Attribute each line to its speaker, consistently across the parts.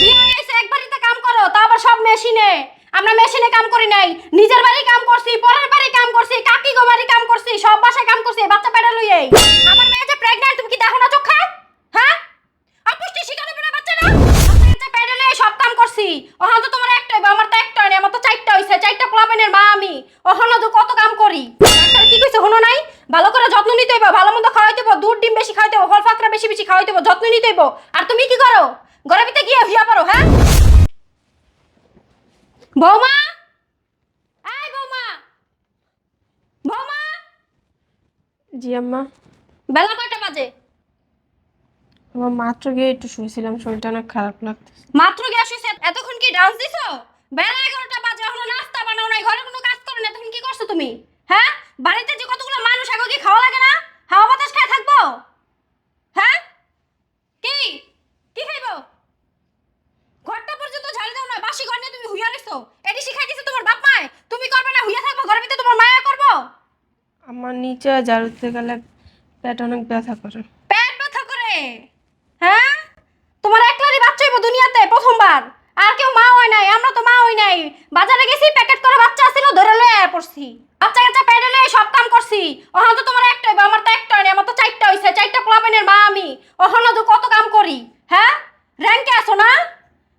Speaker 1: বিয়ে এক বাড়িতে কাম করো, তা আবার সব মেশিনে। আমরা মেশিনে কাম করি নাই। নিজের বাড়ি কাম করছি, পরের বাড়ি কাম করছি, কাকি কাম করছি, সব বাসায় কাম করছি বাচ্চা লইয়ে। আমার মেয়ে যে প্রেগন্যান্ট তুমি কি দেখো না হ্যাঁ? অপুষ্টি বাচ্চা না? পেটে লইয়ে সব কাম করছি। তো তোমার একটা হইবে, আমার তো একটা হয়নি, আমার তো চারটা হইছে, চারটা মা আমি। তো কত কাম করি? ডাক্তার কি কইছে হনো নাই? ভালো করে যত্ন নিতে হইব, ভালো মন্দ খাওয়াইতে হইব, দুধ, ডিম বেশি খাওয়াইতে হইব, ফল ফাকরা বেশি বেশি খাওয়াইতে হইব, যত্ন নিতে হইব। আর তুমি কি করো? ঘরের ভিতরে গিয়ে ভিয়া পারো হ্যাঁ? বৌমা? এই বৌমা! বৌমা!
Speaker 2: জি আম্মা।
Speaker 1: বেলা কয়টা বাজে?
Speaker 2: আমার মাত্র গিয়ে একটু শুয়েছিলাম শরীরটা অনেক খারাপ লাগতেছে।
Speaker 1: মাত্র গ্যাস হয়েছে এতক্ষণ কি ডান্স দিছো? বেলা এগারোটা বাজে এখনও নাস্তা বানাও নাই ঘরে কোনো কাজ করো না এতক্ষণ কি করছ তুমি? হ্যাঁ? বাড়িতে যে কতগুলো মানুষ আগে কি খাওয়া লাগে না? হাওয়া বাতাস খেয়ে থাকব? হ্যাঁ? কি? কি খাইবো? ঘরটা পর্যন্ত ঝাড়ি দাও না বাসি ঘর নিয়ে তুমি হুইয়া রেছো এটি শিখাই দিছে তোমার বাপ মায়। তুমি করবে না হুইয়া থাকব ঘরের ভিতরে তোমার মায়া করব।
Speaker 2: আমার নিচে ঝাড়ুতে গেলে পেট অনেক ব্যথা করে।
Speaker 1: পেট ব্যথা করে? হ্যাঁ? তোমার একলারই বাচ্চা হইব দুনিয়াতে প্রথমবার। আর কেউ মা হয় নাই আমরা তো মা হই নাই। বাজারে গেছি প্যাকেট করে বাচ্চা ছিল ধরে লয়ে পড়ছি। বাচ্চা কাচ্চা পেটে লয়ে সব কাম করছি। ওখানে তো তোমার একটা আমার তো একটা হয়নি আমার তো চারটা পোলাপেনের মা আমি ওখানে তো কত কাম করি হ্যাঁ র্যাঙ্কে আসো না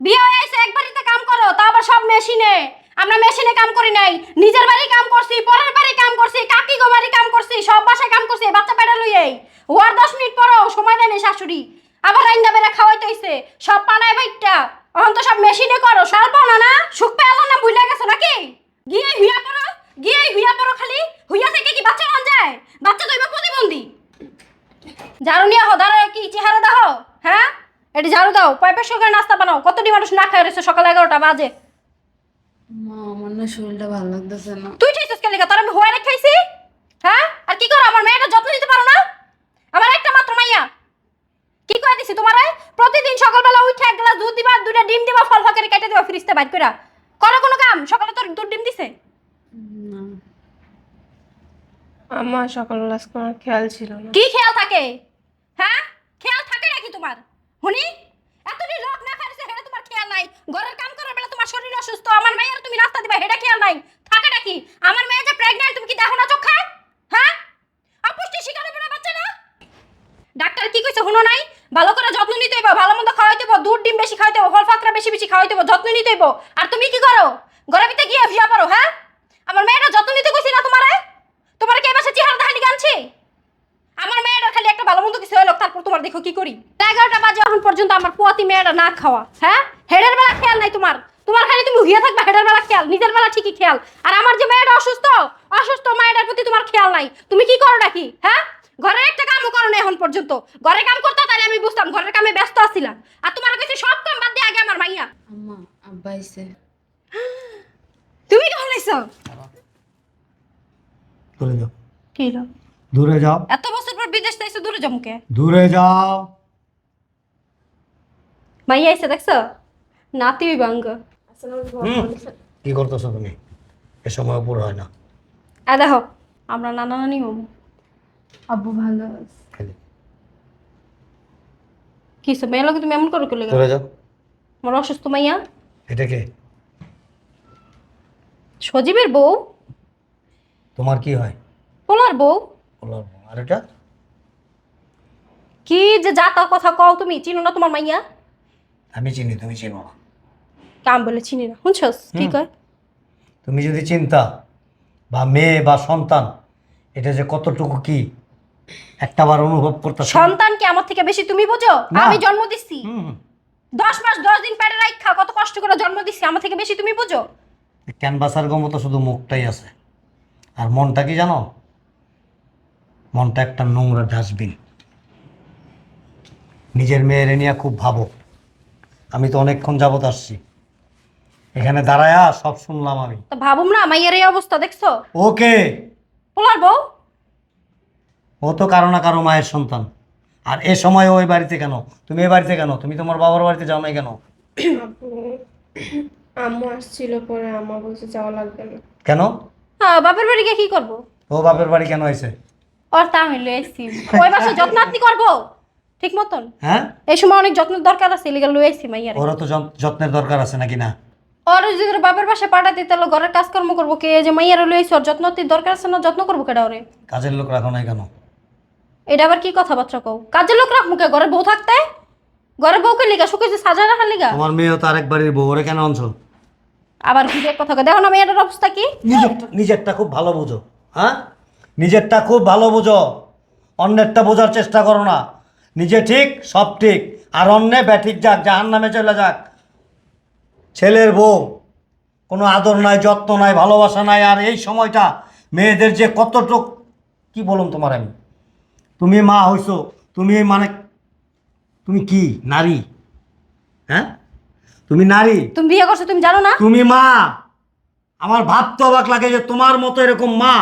Speaker 1: বিয়ে হয়ে এসে এক বাড়িতে কাম করো তা আবার সব মেশিনে আমরা মেশিনে কাম করি নাই নিজের বাড়ি কাম করছি পরের বাড়ি কাম করছি কাকি গো বাড়ি কাম করছি সব বাসায় কাম করছি বাচ্চা পেটে লইয়েই ওয়ার দশ মিনিট পরও সময় দেয়নি শাশুড়ি আবার রাইন্দা বেড়া খাওয়াইতে হইছে সব পাড়ায় বাইকটা এখন তো সব মেশিনে করো সার পাও না না সুখ পেল না ভুলে গেছো নাকি গিয়ে হুইয়া পড়ো গিয়ে হুইয়া পড়ো খালি হুইয়া থেকে কি বাচ্চা হন যায় বাচ্চা তো এবার প্রতিবন্ধী ঝাড়ু নিয়ে হদার কি চেহারা দাও হ্যাঁ এটি ঝাড়ু দাও পাইপের সঙ্গে নাস্তা বানাও। কতটি মানুষ না খায় রয়েছে সকাল এগারোটা বাজে।
Speaker 3: মা আমার না শরীরটা ভালো লাগতেছে না।
Speaker 1: তুই চাইছিস কে লেখা? তোর আমি হয়ে খাইছি হ্যাঁ? আর কি করো? আমার মেয়েটা যত্ন নিতে পারো না? আমার একটা মাত্র মাইয়া। কি করে দিছি তোমার? প্রতিদিন সকালবেলা উঠে এক গ্লাস দুধ দিবা দুইটা ডিম দিবা ফল ফাঁকারে কেটে দিবা ফ্রিজতে বাইর করে করো কোনো কাম? সকালে তোর দুধ ডিম দিছে?
Speaker 3: না।
Speaker 2: আমার সকালবেলা খেয়াল ছিল না।
Speaker 1: কি খেয়াল থাকে? হ্যাঁ? খেয়াল থাকে নাকি তোমার? হুনি এতদিন লোক না খাইছে হেটা তোমার খেয়াল নাই। ঘরের কাম করার বেলা তোমার শরীর অসুস্থ, আমার মেয়ের তুমি নাস্তা দিবা হেটা খেয়াল নাই। থাকে নাকি আমার মেয়ে যে প্রেগন্যান্ট তুমি কি দেখো না চোখে হ্যাঁ? অপুষ্টি শিকারে বেড়া বাচ্চা না? ডাক্তার কি কইছে হুনো নাই? ভালো করে যত্ন নিতে হইব, ভালো মন্দ খাওয়াইতে হইব, দুধ, ডিম বেশি খাওয়াইতে হইব ফল ফাকরা বেশি বেশি খাওয়াইতে হইব, যত্ন নিতে হইব। আর তুমি কি করো? ঘরের ভিতরে গিয়ে ভিয়া পারো হ্যাঁ? আমার মেয়েটা যত্ন নিতে কইছি না তোমারে? তোমার কি এবার চেহারা দেখানি গানছি আমার মেয়েটার খালি একটা ভালো মন্দ কিছু হলো তারপর তোমার দেখো কি করি? এগারোটা বাজে এখন পর্যন্ত আমার পোয়াতি মেয়েটা না খাওয়া হ্যাঁ? হেডের বেলা খেয়াল নাই তোমার? তোমার খালি তুমি হুইয়া থাকবা হেডের বেলা খেয়াল নিজের বেলা ঠিকই খেয়াল। আর আমার যে মেয়েটা অসুস্থ অসুস্থ মায়ের প্রতি তোমার খেয়াল নাই। তুমি কি করো নাকি হ্যাঁ? ঘরের একটা কামও করো না এখন পর্যন্ত। ঘরের কাম করতে তাহলে আমি বুঝতাম ঘরের কামে ব্যস্ত আছিলাম। আর তোমার কাছে সব কাম বাদ দিয়ে আগে আমার মাইয়া।
Speaker 3: আম্মা আব্বা আইছে।
Speaker 1: তুমি কেমন লাইছো
Speaker 4: দূরে যাও।
Speaker 1: কি
Speaker 4: দূরে যাও।
Speaker 1: এত বছর পর বিদেশ তাইছো দূরে জমুকে
Speaker 4: দূরে যাও।
Speaker 1: মাইয়া আইছে দেখছ? নাতি বাঙ্গ
Speaker 4: হুম। কি করতেছো তুমি? এ সময় পুরো হয় না।
Speaker 1: আ দেখো আমরা নানা নানি হম
Speaker 3: আব্বু ভালো আছে।
Speaker 1: কি সব মেয়ে লোকে তুমি এমন করো কেলে
Speaker 4: দূরে যাও।
Speaker 1: আমার অসুস্থ মাইয়া?
Speaker 4: এটা কে?
Speaker 1: সজীবের বউ?
Speaker 4: তোমার কি হয়?
Speaker 1: পোলার বউ?
Speaker 4: বলার পর। আর এটা?
Speaker 1: কি যে যা তা কথা কও তুমি চিনো না তোমার মাইয়া?
Speaker 4: আমি চিনি তুমি চিনো না।
Speaker 1: কাম বলে চিনি না। শুনছস? কি। কয়?
Speaker 4: তুমি যদি চিন্তা বা মেয়ে বা সন্তান এটা যে কতটুকু কি একটাবার অনুভব করতে
Speaker 1: সন্তান কি আমার থেকে বেশি তুমি বুঝো। আমি জন্ম দিছি। দশ মাস দশ দিন পেটে রাখা কত কষ্ট করে জন্ম দিছি আমার থেকে বেশি তুমি বুঝো?
Speaker 4: ক্যানভাসার মতো শুধু মুখটাই আছে। আর মনটা কি জানো? মনটা একটা নোংরা ডাস্টবিন। নিজের মেয়ের নিয়ে খুব ভাবো। আমি তো অনেকক্ষণ যাবত আসছি। এখানে দাঁড়ায়া সব শুনলাম আমি।
Speaker 1: তো ভাবুম না মাইয়ের এই অবস্থা দেখছ?
Speaker 4: ওকে
Speaker 1: পোলার বউ?
Speaker 4: ও তো কারও না কারও মায়ের সন্তান। আর এ সময় ওই বাড়িতে কেন? তুমি এ বাড়িতে কেন? তুমি তোমার বাবার বাড়িতে যাও নাই কেন?
Speaker 2: আম্মু আসছিল পরে আম্মা বলছে যাওয়া লাগবে না।
Speaker 4: কেন?
Speaker 1: হ্যাঁ বাপের বাড়ি গিয়ে কি করব?
Speaker 4: ও বাপের বাড়ি কেন হয়েছে
Speaker 1: ওর তা আমি লয়ে এসছি ওই বাসা যত্নাত্নি করব? ঠিক মতন?
Speaker 4: হ্যাঁ?
Speaker 1: এই সময় অনেক যত্নের দরকার আছে এলিগা লই আইছি মাইয়ারে
Speaker 4: ওরও তো যত- যত্নের দরকার আছে নাকি না?
Speaker 1: ওর যদি ওর বাপের পাশে পাঠাতে তাহলে ঘরের কাজকর্ম করব কে? এই যে মাইয়ারে লই আইছি ওর যত্ন তির দরকার আছে না যত্ন করব কেডা ওরে?
Speaker 4: কাজের লোক রাখো নাই কেন?
Speaker 1: এটা আবার কি কথাবার্তা কও? কাজের লোক রাখ মুখে ঘরে বউ থাকতে? ঘরে বউকে লিগা শুকেছে সাজা রাখার লিগা?
Speaker 4: তোমার মেয়েও তো আরেক বাড়ির বউ ওরে কেন আনছো?
Speaker 1: আবার বিয়ের কথা। দেখো না মেয়েটার অবস্থা কি?
Speaker 4: নিজেরটা নিজেরটা খুব ভালো বুঝো হ্যাঁ? নিজেরটা খুব ভালো বুঝো। অন্যেরটা বোঝার চেষ্টা করো না। নিজে ঠিক সব ঠিক। আর অন্যে ব্যাঠিক যাক জাহান নামে চলে যাক। ছেলের বউ কোনো আদর নাই যত্ন নাই ভালোবাসা নাই। আর এই সময়টা মেয়েদের যে কতটুক কি বলুন তোমার আমি? তুমি মা হইছো তুমি মানে তুমি কি নারী? হ্যাঁ? তুমি নারী?
Speaker 1: তুমি বিয়ে করছ তুমি জানো না?
Speaker 4: তুমি মা! আমার ভাবতে অবাক লাগে যে তোমার মতো এরকম মা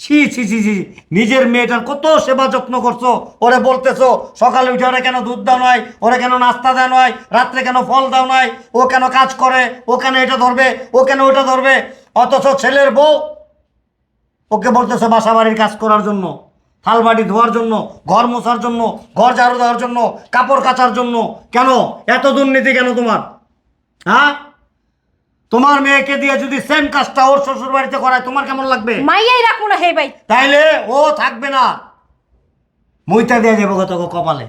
Speaker 4: ছি ছি ছি ছি নিজের মেয়েটার কত সেবা যত্ন করছ? ওরে বলতেছো, সকালে উঠে ওরা কেন দুধ দাও নয় ওরা কেন নাস্তা দেওয়া নয় রাত্রে কেন ফল দাও নয় ও কেন কাজ করে? ও কেন এটা ধরবে? ও কেন ওটা ধরবে? অথচ ছেলের বউ ওকে বলতেছো বাসা বাড়ির কাজ করার জন্য থালবাড়ি ধোয়ার জন্য, ঘর মোছার জন্য, ঘর ঝাড়ু দেওয়ার জন্য, কাপড় কাচার জন্য। কেন? এত দুর্নীতি কেন তোমার? হ্যাঁ? তোমার মেয়েকে দিয়ে যদি সেম কাজটা ওর শ্বশুর বাড়িতে করায় তোমার কেমন লাগবে?
Speaker 1: মাইয়াই রাখব না হে ভাই।
Speaker 4: তাইলে ও থাকবে না। মইতা দিয়ে যাব কত কপালে।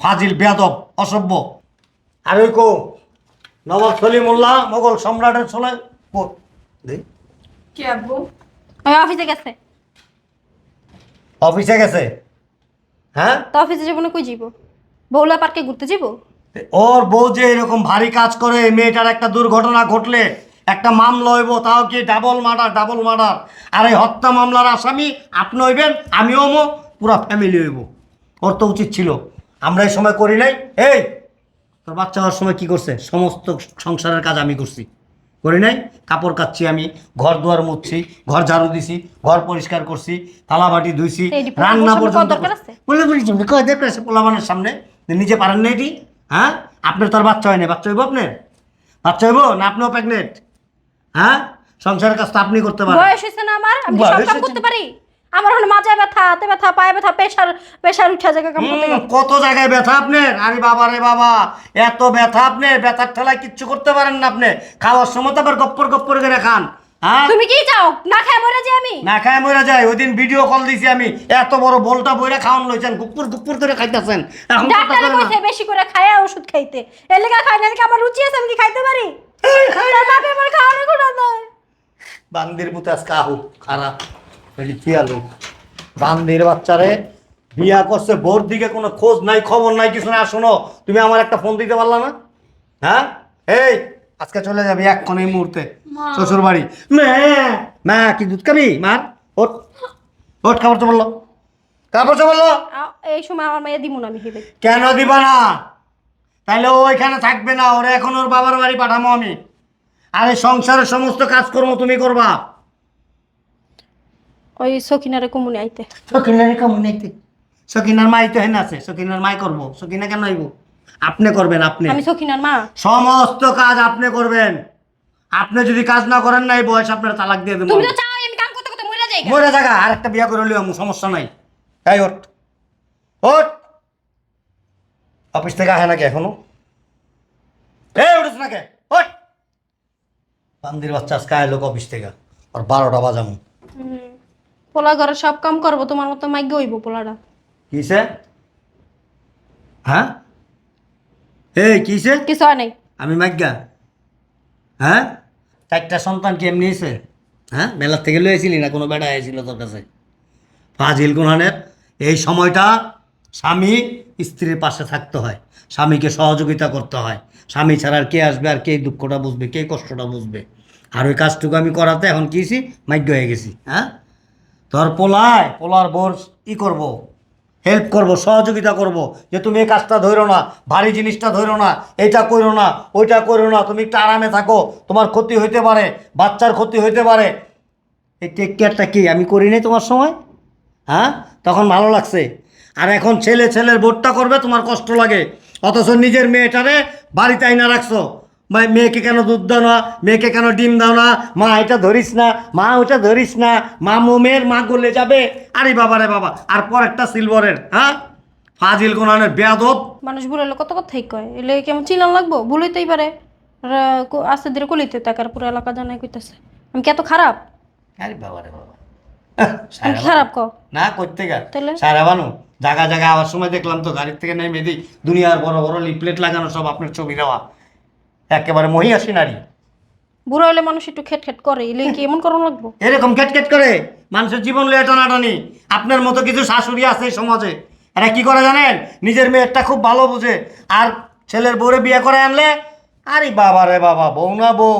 Speaker 4: ফাজিল বেয়াদব অসভ্য। আর ওই কো নবাব সলিমুল্লাহ মোগল সম্রাটের ছোলে কো দে।
Speaker 2: কি আব্বু?
Speaker 1: ওই অফিসে গেছে।
Speaker 4: অফিসে গেছে? হ্যাঁ?
Speaker 1: তো অফিসে যাব না কই যাব বৌলা পার্কে ঘুরতে যাব
Speaker 4: ওর বউ যে এরকম ভারী কাজ করে মেয়েটার একটা দুর্ঘটনা ঘটলে একটা মামলা হইব তাও কি ডাবল মার্ডার ডাবল মার্ডার আর এই হত্যা মামলার আসামি আপনি হইবেন আমিও মো পুরা ফ্যামিলি হইব। ওর তো উচিত ছিল। আমরা এই সময় করি নাই। এই তোর বাচ্চা হওয়ার সময় কি করছে? সমস্ত সংসারের কাজ আমি করছি। করি নাই? কাপড় কাচ্ছি আমি ঘর দুয়ার মুছছি ঘর ঝাড়ু দিছি ঘর পরিষ্কার করছি থালা
Speaker 1: বাটি ধুইছি
Speaker 4: রান্না পর্যন্ত পোলাবানের সামনে? নিজে পারেন না এটি? হ্যাঁ? আপনার তোর বাচ্চা হয় না বাচ্চা হইব আপনার? বাচ্চা হইব না আপনিও প্রেগনেন্ট হ্যাঁ? সংসারের কাজ তো আপনি করতে পারেন।
Speaker 1: বয়স হয়েছে না আমার? আমি সব
Speaker 4: হয়েছে।
Speaker 1: করতে পারি? আমার হলো মাজায় ব্যথা হাতে ব্যথা পায়ে ব্যথা প্রেশার প্রেশার উঠা জায়গা কাম করতে
Speaker 4: কত জায়গায় ব্যথা আপনার? আরে বাবা রে বাবা এত ব্যথা আপনি ব্যথার ঠেলায় কিচ্ছু করতে পারেন না আপনি। খাওয়ার সময় তো আবার গপ্পর গপ্পর করে খান। হ্যাঁ?
Speaker 1: তুমি কি চাও? না খায় মরে যে আমি?
Speaker 4: না খায় মরে যায় ওই দিন ভিডিও কল দিছি আমি। এত বড় বোলটা বইরা খাওয়ান লইছেন। গুপ্পুর গুপ্পুর করে খাইতেছেন।
Speaker 1: ডাক্তারে কইছে বেশি করে খায় ওষুধ খাইতে। এর লেগা খাই না আমার রুচি আছে আমি কি খাইতে পারি? তার বাপে আমার খাওয়ানোর কোনো নয়
Speaker 4: বান্দির পুতে আজকে আহু খারাপ। এটি থিয়ালু বান্দির বাচ্চারে বিয়া করছে ভোর দিকে কোনো খোঁজ নাই খবর নাই কিছু না শোনো তুমি আমার একটা ফোন দিতে পারলা না? হ্যাঁ? এই আজকে চলে যাবি এক্ষণ এই মুহূর্তে। শ্বশুর বাড়ি। মা। মা কি দুধ খাবি? মার ওট ওট খাবার তো বলল কাপড় তো বলল
Speaker 1: এই সময় আমার মেয়ে দিমু না আমি হেবে
Speaker 4: কেন দিবা না? তাহলে ও এখানে থাকবে না ওরে এখন ওর বাবার বাড়ি পাঠাবো আমি। আরে সংসারের সমস্ত কাজকর্ম তুমি করবা।
Speaker 1: ওই সখিনারে কমুনে আইতে।
Speaker 4: সকিনার কেমন নাইতে সকিনার মাই তো হেন আছে সকিনার মাই করব। সকিনা কেন হইব আপনি করবেন আপনি।
Speaker 1: আমি সখিনার মা।
Speaker 4: সমস্ত কাজ আপনি করবেন। আপনি যদি কাজ না করেন না এই বয়স আপনার তালাক দিয়ে দেবো
Speaker 1: তুমি তো চাও আমি কাম করতে করতে মরে যাই।
Speaker 4: মরে জায়গা আর একটা বিয়া করে লিও সমস্যা নাই। তাই ওট ওট অফিস থেকে আহে নাকি এখনও? এই উঠিস নাকি? ওট বান্দির বাচ্চা আজকে আয় লোক অফিস থেকে? আর বারোটা বাজামু।
Speaker 1: পোলা ঘরে সব কাম করব তোমার মতো মাইগ্য হইব পোলাটা
Speaker 4: কিসে? হ্যাঁ? এই কিসে
Speaker 1: কিছু হয় নাই।
Speaker 4: আমি মাজ্ঞা হ্যাঁ? চারটা সন্তান কি এমনি এসে হ্যাঁ? মেলার থেকে লয়েছিলি না কোনো বেড়া এসেছিল তোর কাছে? ফাজিল গুনহানের এই সময়টা স্বামী স্ত্রীর পাশে থাকতে হয়। স্বামীকে সহযোগিতা করতে হয়। স্বামী ছাড়া আর কে আসবে আর কে দুঃখটা বুঝবে কে কষ্টটা বুঝবে? আর ওই কাজটুকু আমি করাতে এখন কিছি মাজ্ঞ হয়ে গেছি। হ্যাঁ? তোর পোলায় পোলার বোর ই করব। হেল্প করব, সহযোগিতা করব। যে তুমি এই কাজটা ধরো না, ভারী জিনিসটা ধরো না, এইটা করো না, ওইটা করো না, তুমি একটু আরামে থাকো, তোমার ক্ষতি হইতে পারে, বাচ্চার ক্ষতি হইতে পারে। এই টেক কেয়ারটা কি? আমি করি নাই তোমার সময়? হ্যাঁ? তখন ভালো লাগছে। আর এখন ছেলে ছেলের বোর্ডটা করবে, তোমার কষ্ট লাগে। অথচ নিজের মেয়েটারে বাড়িতে আইনা রাখছো। মা মেয়েকে কেন দুধ দাও না? মেয়েকে কেন ডিম দাও না? মা এটা ধরিস না। মা ওটা ধরিস না। মা মোমের মা গলে যাবে। আরে বাবা রে বাবা আর পর একটা সিলভারের হ্যাঁ? ফাজিল কোনানের বেয়াদব।
Speaker 1: মানুষ বুড়ালে কত কথাই কয় এলে কেমন চিনান লাগবো? ভুলইতেই পারে। কো- আস্তে ধীরে কলিতে তাকার পুরো এলাকা জানাই কইতাছে। আমি কি এত খারাপ?
Speaker 4: আরে বাবা রে বাবা।
Speaker 1: আমি কি খারাপ ক
Speaker 4: না করতে গা।
Speaker 1: তাহলে?
Speaker 4: সারা বানু জায়গা জায়গা আবার সময় দেখলাম তো গাড়ির থেকে নেমে দিই। দুনিয়ার বড় বড় লিপলেট লাগানো সব আপনার ছবি দেওয়া একেবারে মহিয়াসী নারী।
Speaker 1: বুড়ো হলে মানুষ একটু খেট খেট করে এলে কি এমন করানো লাগবো?
Speaker 4: এরকম কেটকেট করে মানুষের জীবন লিয়ে টানাটানি। আপনার মতো কিছু শাশুড়ি আছে এই সমাজে এরা কি করে জানেন? নিজের মেয়েরটা খুব ভালো বুঝে আর ছেলের বউরে বিয়ে করে আনলে আরে বাবা রে বাবা বউ না বউ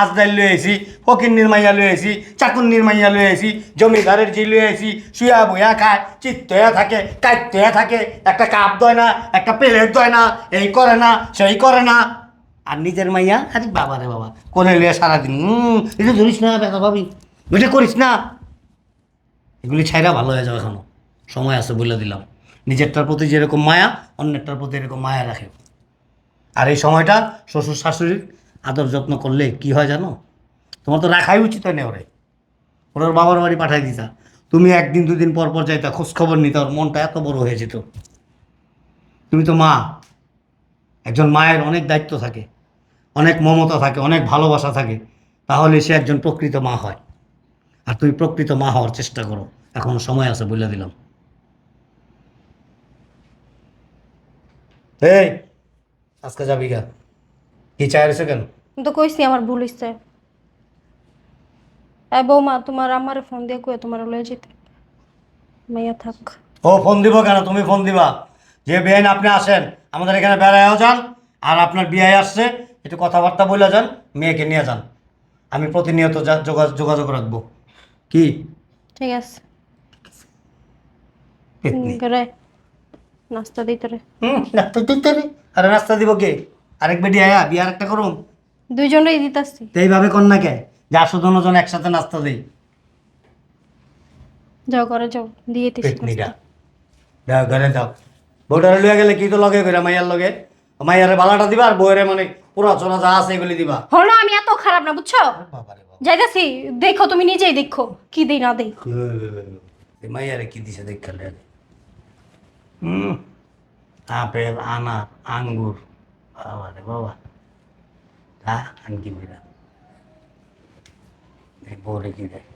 Speaker 4: আজদাইল লয়ে আইছি ফকির নির্মাইয়া লয়ে আইছি চাকুন নির্মাইয়া লয়ে আইছি জমিদারের জি লয়ে আইছি শুয়া বইয়া খায় চিত্ত হয়ে থাকে কাইত্ত হয়ে থাকে একটা কাপ দয় না একটা প্লেট দয় না এই করে না সেই করে না। আর নিজের মাইয়া? আরে বাবা রে বাবা, কোলে লিয়ে সারাদিন এটা ধরিস না ব্যথা পাবি ওইটা করিস না। এগুলি ছাইরা ভালো হয়ে যাবে এখনও। সময় আছে বলে দিলাম। নিজেরটার প্রতি যেরকম মায়া, অন্যেরটার প্রতি এরকম মায়া রাখে। আর এই সময়টা শ্বশুর শাশুড়ির আদর যত্ন করলে কি হয় জানো? তোমার তো রাখাই উচিত হয় না ওর। ওর বাবার বাড়ি পাঠাই দিতা। তুমি একদিন, দুদিন পর পর যাইতা খোঁজ খবর নিতা, ওর মনটা এত বড় হয়ে যেত। তুমি তো মা। একজন মায়ের অনেক দায়িত্ব থাকে। অনেক মমতা থাকে অনেক ভালোবাসা থাকে তাহলে সে একজন প্রকৃত মা হয়। আর তুমি প্রকৃত মা হওয়ার চেষ্টা করো। এখনও সময় আছে বলে দিলাম। এই আজকে যাবি গা? কি চাই রয়েছে কেন?
Speaker 1: তো কইছি আমার ভুল হইছে। এ বৌমা তোমার আমারে ফোন দিয়ে কয়ে তোমার লয়ে যেতে। মাইয়া থাক।
Speaker 4: ও ফোন দিব কেন? তুমি ফোন দিবা। যে বেআইন আপনি আসেন আমাদের এখানে বেড়ায়ও যান আর আপনার বিয়ে আসছে একটু কথাবার্তা বলে যান মেয়েকে নিয়ে যান। আমি প্রতিনিয়ত যোগাযোগ রাখব। কি?
Speaker 1: ঠিক আছে। করে নাস্তা দিতে রে।
Speaker 4: হুম নাস্তা দিতে হবে। আরে নাস্তা দিব কে? আরেক বেটি আয়া বিয়ে আরেকটা করুম?
Speaker 1: দুইজনেই দিতাছি
Speaker 4: তো এইভাবে কন্যাকে যা শুধু জন একসাথে নাস্তা দিই
Speaker 1: যাও করে যাও দিয়ে দিস
Speaker 4: পেতনিটা যাও ঘরে যাও। বউটারে লইয়া গেলে কি তো লগে করে মাইয়ার লগে? মাইয়ারে বালাটা দিবা আর বউরে মানে পুরা চোরা যা আছে এগুলি দিবা।
Speaker 1: হলো আমি এত খারাপ না বুঝছ?
Speaker 4: বাবারে বাবা
Speaker 1: যাইতাছি দেখো তুমি নিজেই দেখো কি দেই না দেই।
Speaker 4: এই মাইয়ারে কি দিছে দেখ খেলে হুম? আপেল আনার আঙ্গুর। বাবা রে বাবা। হ্যাঁ আনকি বিরা বউরে কি দেয়?